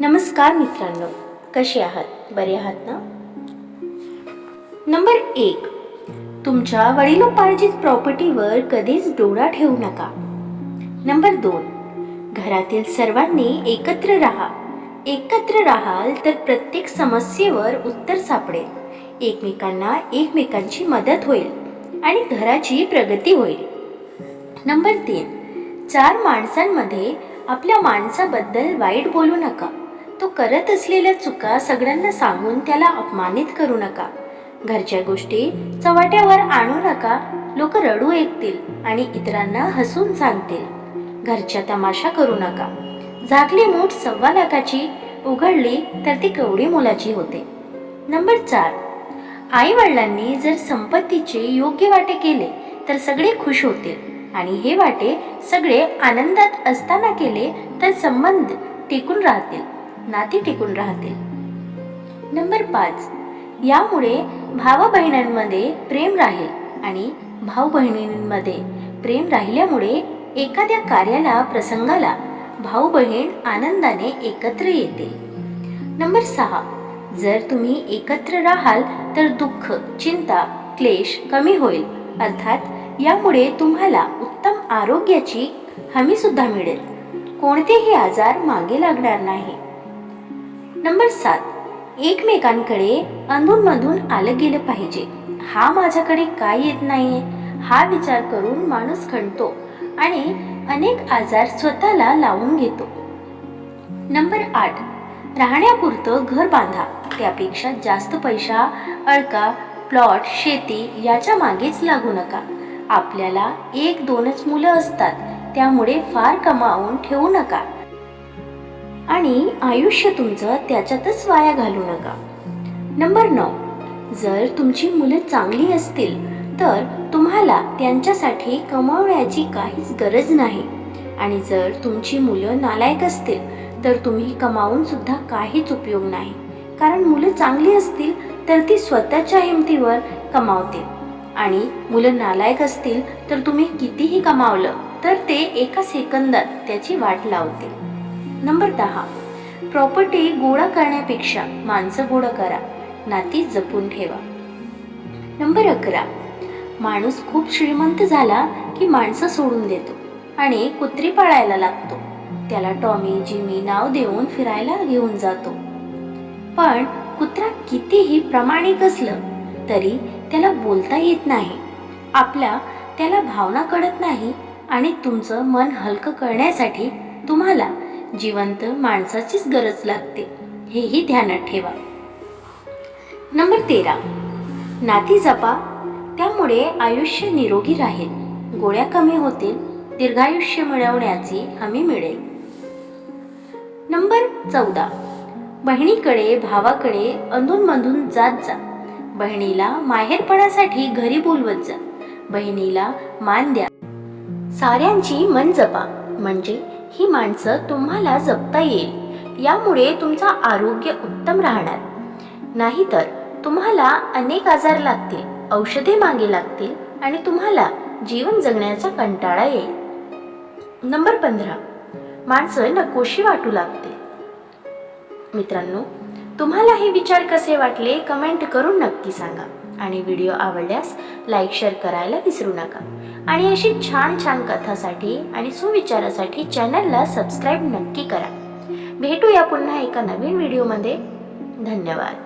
नमस्कार मित्रांनो कसे आहात? बरे आहात ना? नंबर एक तुमच्या वडिलोपार्जित प्रॉपर्टीवर कधीच डोळा ठेवू नका. नंबर दोन घरातील सर्वांनी एकत्र राहा. एकत्र राहाल तर प्रत्येक समस्येवर उत्तर सापडेल. एकमेकांना एकमेकांची मदत होईल आणि घराची प्रगती होईल. नंबर तीन चार माणसांमध्ये आपल्या माणसाबद्दल वाईट बोलू नका. तो करत असलेल्या चुका सगळ्यांना सांगून त्याला अपमानित करू नका. घरच्या गोष्टी चव्हाट्यावर आणू नका. लोक रडू ऐकतील आणि इतरांना हसून सांगतील. घरच्या तमाशा करू नका. झाकली मूठ सव्वा लाखाची उघडली तर ती कवडी मोलाची होते. नंबर चार आई वडिलांनी जर संपत्तीचे योग्य वाटे केले तर सगळे खुश होतील. आणि हे वाटे सगळे आनंदात असताना केले तर संबंध टिकून राहतील नाती टिकून राहतील. नंबर पाच. यामुळे भावा बहिणींमध्ये प्रेम राहील आणि भाऊ बहिणींमध्ये प्रेम राहिल्यामुळे एखाद्या कार्याला प्रसंगाला भाऊ बहीण आनंदाने एकत्र येतील नंबर सहा. जर तुम्ही एकत्र राहाल तर दुःख चिंता क्लेश कमी होईल. अर्थात यामुळे तुम्हाला उत्तम आरोग्याची हमी सुद्धा मिळेल. कोणतेही आजार मागे लागणार नाही. नंबर सात. एकमेकांकडे अधूनमधून आलं गेलं पाहिजे. हा माझ्याकडे काय येत नाहीये? हा विचार करून माणूस खणतो आणि अनेक आजार स्वतःला लावून घेतो. नंबर आठ. राहण्यापुरतं घर बांधा. त्यापेक्षा जास्त पैसा अळका प्लॉट शेती याच्या मागेच लागू नका. आपल्याला एक दोनच मुलं असतात त्यामुळे फार कमावून ठेवू नका. आणि आयुष्य तुमचं त्याच्यातच वाया घालू नका. नंबर नऊ. जर तुमची मुलं चांगली असतील तर तुम्हाला त्यांच्यासाठी कमावण्याची काहीच गरज नाही. आणि जर तुमची मुलं नालायक असतील तर तुम्ही कमावून सुद्धा काहीच उपयोग नाही. कारण मुलं चांगली असतील तर ती स्वतःच्या हिमतीवर कमावतील. आणि मुलं नालायक असतील तर तुम्ही कितीही कमावलं तर ते एका सेकंदात त्याची वाट लावतील. नंबर दहा. प्रॉपर्टी गोळा करण्यापेक्षा माणसं गोळा करा नाती जपून ठेवा. नंबर अकरा. माणूस खूप श्रीमंत झाला की माणसं सोडून देतो आणि कुत्री पाळायला लागतो. त्याला टॉमी जिमी नाव देऊन फिरायला घेऊन जातो. पण कुत्रा कितीही प्रामाणिक असलं तरी त्याला बोलता येत नाही. आपल्या त्याला भावना कळत नाही आणि तुमचं मन हलकं करण्यासाठी तुम्हाला जिवंत माणसाचीच गरज लागते. हेही ध्यानात ठेवा. नंबर तेरा. नाती जपा. त्यामुळे आयुष्य निरोगी राहील. गोळ्या कमी होतील. दीर्घायुष्य मिळवण्याची हमी मिळेल. नंबर चौदा. बहिणीकडे भावाकडे अधूनमधून जात जा. बहिणीला माहेरपणासाठी घरी बोलवत जा. बहिणीला मान द्या. साऱ्यांची मन जपा. म्हणजे ही माणसं तुम्हाला जपता येईल. यामुळे तुमचं आरोग्य उत्तम राहणार. नाहीतर तुम्हाला अनेक आजार लागतील औषधे मागे लागतील आणि तुम्हाला जीवन जगण्याचा कंटाळा येईल. नंबर पंधरा. माणसं नकोशी वाटू लागते. मित्रांनो तुम्हाला हे विचार कसे वाटले कमेंट करून नक्की सांगा आणि व्हिडिओ आवडल्यास लाईक शेअर करायला विसरू नका. आणि अशी छान छान कथासाठी आणि सुविचारासाठी चॅनलला सबस्क्राईब नक्की करा. भेटूया पुन्हा एका नवीन व्हिडिओमध्ये. धन्यवाद.